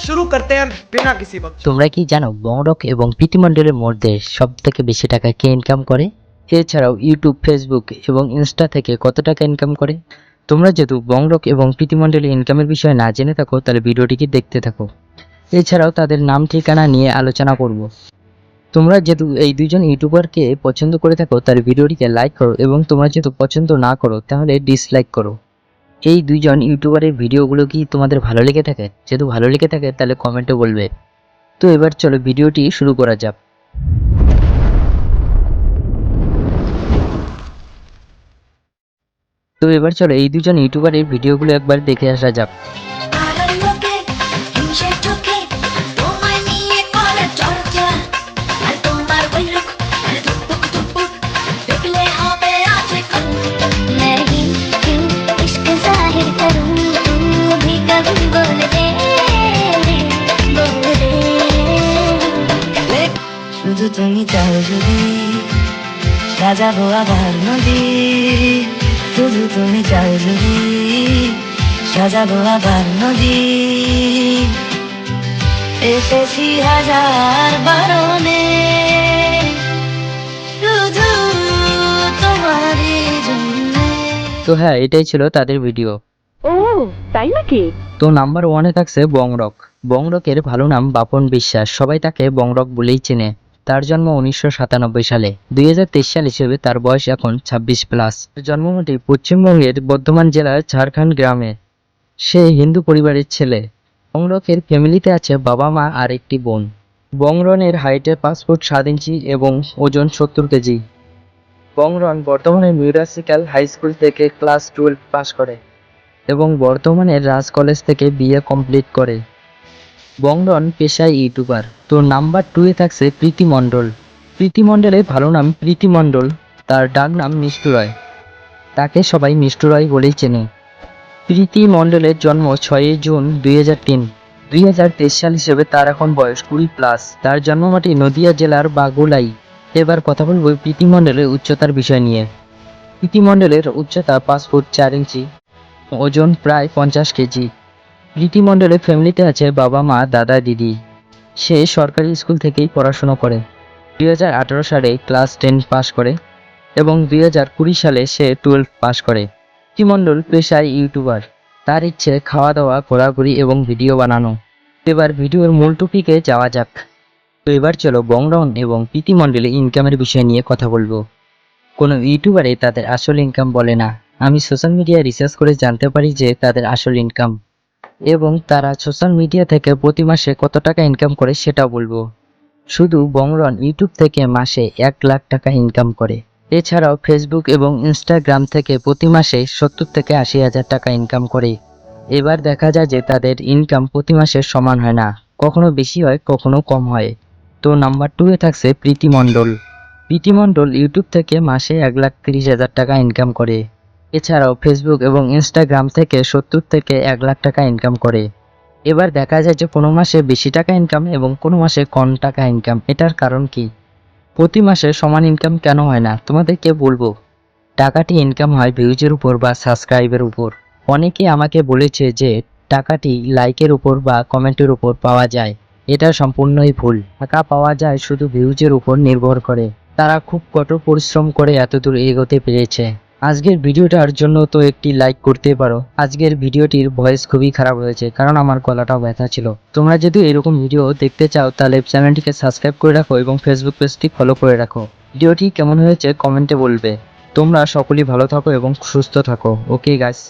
शुरू करते हैं बिना किसी वक्त তোমরা কি জানো বংরক এবং প্রীতিমণ্ডলের মধ্যে সব থেকে বেশি টাকা কে ইনকাম করে এছাড়াও ইউটিউব ফেসবুক এবং ইনস্টা থেকে কত টাকা ইনকাম করে তোমরা যেহেতু বংরক এবং প্রীতিমণ্ডলের ইনকামের বিষয়ে না জেনে থাকো তাহলে ভিডিওটিকে দেখতে থাকো এছাড়াও তাদের নাম ঠিকানা নিয়ে আলোচনা করব তোমরা যেহেতু এই দুজন ইউটিউবারকে পছন্দ করে থাকো তাহলে ভিডিওটিকে লাইক করো এবং তোমরা যেহেতু পছন্দ না করো তাহলে ডিসলাইক করো এই দুইজন ইউটিউবারের ভিডিওগুলো কি তোমাদের ভালো লেগে থাকে? যেহেতু ভালো লেগে থাকে, তাহলে কমেন্টে বলবে। তো এবার চলো ভিডিওটি শুরু করা যাক। তো এবার চলো এই দুজন ইউটিউবারের ভিডিওগুলো একবার দেখে আসা যাক। শুধু তুমি চাও যদি সাজাবো আবার নদী। শুধু তুমি চাও যদি সাজাবো আবার নদী। এসেছি হাজার বারণে। তো হ্যাঁ এটাই ছিল তাদের ভিডিও। ও তাই নাকি? তো নাম্বার ওয়ানে থাকছে বংরক। বংরকের ভালো নাম বাপন বিশ্বাস। সবাই তাকে বংরক বলেই চেনে। তার জন্ম উনিশশো সাতানব্বই সালে। দুই হাজার তেইশ সাল হিসেবে তার বয়স এখন ছাব্বিশ প্লাস। জন্মমাটি পশ্চিমবঙ্গের বর্ধমান জেলার ঝাড়খণ্ড গ্রামে। সে হিন্দু পরিবারের ছেলে। বংরকের ফ্যামিলিতে আছে বাবা, মা আর একটি বোন। বংরনের হাইটে পাঁচ ফুট সাত ইঞ্চি এবং ওজন সত্তর কেজি। বংরন বর্তমানে মিউরাসিক্যাল হাই স্কুল থেকে ক্লাস টুয়েলভ পাস করে এবং বর্তমানে রাজ কলেজ থেকে বিএ কমপ্লিট করে। বংরন পেশায় ইউটিউবার। তো নাম্বার টুয়ে থাকছে প্রীতি মণ্ডল। প্রীতি মণ্ডলের ভালো নাম প্রীতি মণ্ডল। তার ডাক নাম মিষ্টু রয়। তাকে সবাই মিষ্টু রয় বলেই চেনে। প্রীতি মণ্ডলের জন্ম ছয়ই জুন দুই হাজার তিন। দুই হাজার তেইশ সাল হিসেবে তার এখন বয়স কুড়ি প্লাস তার জন্মমাটি নদিয়া জেলার বাগুলাই। এবার কথা বলব প্রীতি মণ্ডলের উচ্চতার বিষয় নিয়ে। প্রীতি মণ্ডলের উচ্চতা পাঁচ ফুট চার ইঞ্চি, ওজন প্রায় পঞ্চাশ কেজি। প্রীতি মণ্ডলের ফ্যামিলিতে আছে বাবা, মা, দাদা, দিদি। সে সরকারি স্কুল থেকেই পড়াশোনা করে। দুই হাজার আঠারো সালে ক্লাস টেন পাস করে এবং দুই হাজার কুড়ি সালে সে টুয়েলভ পাস করে। প্রীতি পেশায় ইউটিউবার। তার ইচ্ছে খাওয়া দাওয়া ঘোরাঘুরি এবং ভিডিও বানানো। এবার ভিডিওর মূল টপিকে যাওয়া যাক। তো এবার চলো বংরন এবং প্রীতি মণ্ডলের ইনকামের বিষয় নিয়ে কথা বলব। কোনো ইউটিউবারে তাদের আসল ইনকাম বলে না। আমি সোশ্যাল মিডিয়ায় রিসার্চ করে জানতে পারি যে তাদের আসল ইনকাম। এবং তারা সোশ্যাল মিডিয়া থেকে প্রতি মাসে কত টাকা ইনকাম করে সেটা বলব। শুধু বংরন ইউটিউব থেকে মাসে এক লাখ টাকা ইনকাম করে। এছাড়াও ফেসবুক এবং ইনস্টাগ্রাম থেকে প্রতি মাসে সত্তর থেকে আশি হাজার টাকা ইনকাম করে। এবার দেখা যায় যে তাদের ইনকাম প্রতি মাসে সমান হয় না। কখনো বেশি হয়, কখনো কম হয়। তো নাম্বার টুয়ে থাকছে প্রীতি মণ্ডল। প্রীতি মণ্ডল ইউটিউব থেকে মাসে এক লাখ তিরিশ হাজার টাকা ইনকাম করে। এছাড়াও ফেসবুক এবং ইনস্টাগ্রাম থেকে সত্তর থেকে এক লাখ টাকা ইনকাম করে। এবার দেখা যায় যে কোনো মাসে বেশি টাকা ইনকাম এবং কোনো মাসে কম টাকা ইনকাম এটার কারণ কি? প্রতি মাসে সমান ইনকাম কেন হয় না? তোমাদেরকে বলব। টাকাটি ইনকাম হয় ভিউজের উপর বা সাবস্ক্রাইবের উপর। অনেকে আমাকে বলেছে যে টাকাটি লাইকের উপর বা কমেন্টের উপর পাওয়া যায়। এটা সম্পূর্ণই ভুল। টাকা পাওয়া যায় শুধু ভিউজের উপর নির্ভর করে। তারা খুব কঠোর পরিশ্রম করে এতদূর এগোতে পেরেছে। আজকের ভিডিওটার জন্য তো একটি লাইক করতে পারো। আজকের ভিডিওটির ভয়েস খুবই খারাপ হয়েছে, কারণ আমার গলাটাও ব্যথা ছিল। তোমরা যদি এরকম ভিডিও দেখতে চাও, তাহলে চ্যানেলটিকে সাবস্ক্রাইব করে রাখো এবং ফেসবুক পেজটি ফলো করে রাখো। ভিডিওটি কেমন হয়েছে কমেন্টে বলবে। তোমরা সকলেই ভালো থাকো এবং সুস্থ থাকো। Okay guys